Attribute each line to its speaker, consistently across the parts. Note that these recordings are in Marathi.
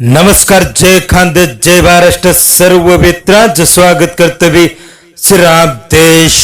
Speaker 1: नमस्कार जय खांद जय महाराष्ट्र सर्व मित्रांचं स्वागत करतोय श्रीराम देश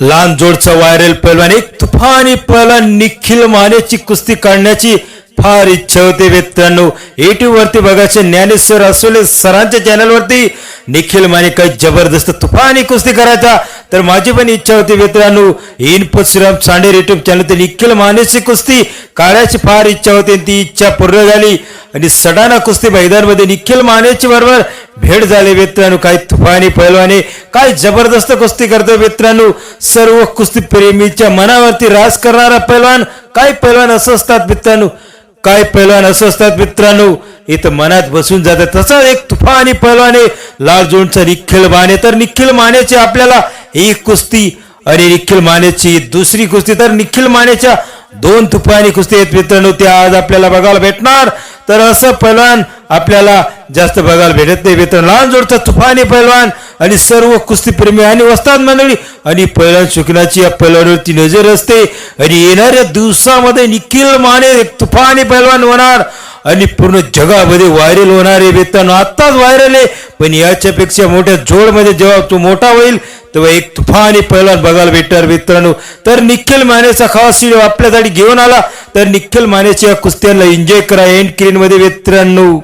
Speaker 1: लांजोडचा व्हायरल पैलवान एक तुफानी पैलवान निखिल मानेची कुस्ती काढण्याची फार इच्छा होती मित्रांनो. युट्यूब वरती बघायचे ज्ञानेश्वर असोले सरांच्या चॅनल वरती निखिल माने काही जबरदस्त तुफानी कुस्ती करायचा तर माझी पण इच्छा होती मित्रांनो input Shriram Chander YouTube channel Nikhil मानेची कुस्ती. काढायची फार इच्छा होती आणि ती इच्छा पूर्ण झाली. आणि सडाना कुस्ती मैदानमध्ये निखिल मानेची बरोबर भेट झाली मित्रांनो. काय तुफानी पैलवाने काय जबरदस्त कुस्ती करतो मित्रांनो. सर्व कुस्ती प्रेमीच्या मनावरती राज करणारा पैलवान काय पैलवान असं असतात मित्रांनो. काय पैलवान असं असतात मित्रांनो इथं मनात बसून जातात तसा एक तुफानी पैलवाने लाल जोडचा निखिल माने. तर निखिल मानेचे आपल्याला एक कुस्ती आणि निखिल मानेची दुसरी कुस्ती. तर निखिल मानेच्या दोन तुफानी कुस्ती आहेत मित्रांनो ते आज आपल्याला बघायला भेटणार. तर असं पैलवान आपल्याला जास्त बघायला भेटत नाही मित्रांनो. लहान जोडचा तुफानी पैलवान आणि सर्व कुस्तीप्रेमी आणि वस्ताद मंडळी आणि पैलवान शुकनाची या पैलवानवरती नजर असते. आणि येणाऱ्या दिवसामध्ये निखिल माने तुफानी पैलवान होणार. आणि पूर्ण जगामध्ये व्हायरल होणारे आहे आत्ताच व्हायरल आहे. पण याच्यापेक्षा मोठ्या जोडमध्ये जेव्हा तो मोठा होईल तेव्हा एक तुफानी पैलवान बघायला भेटणार मित्रांनो. तर निखिल मानेचा खास आपल्यासाठी घेऊन आला. तर निखिल मानेच्या या कुस्त्यांना एन्जॉय करा एंडमध्ये मित्रांनो.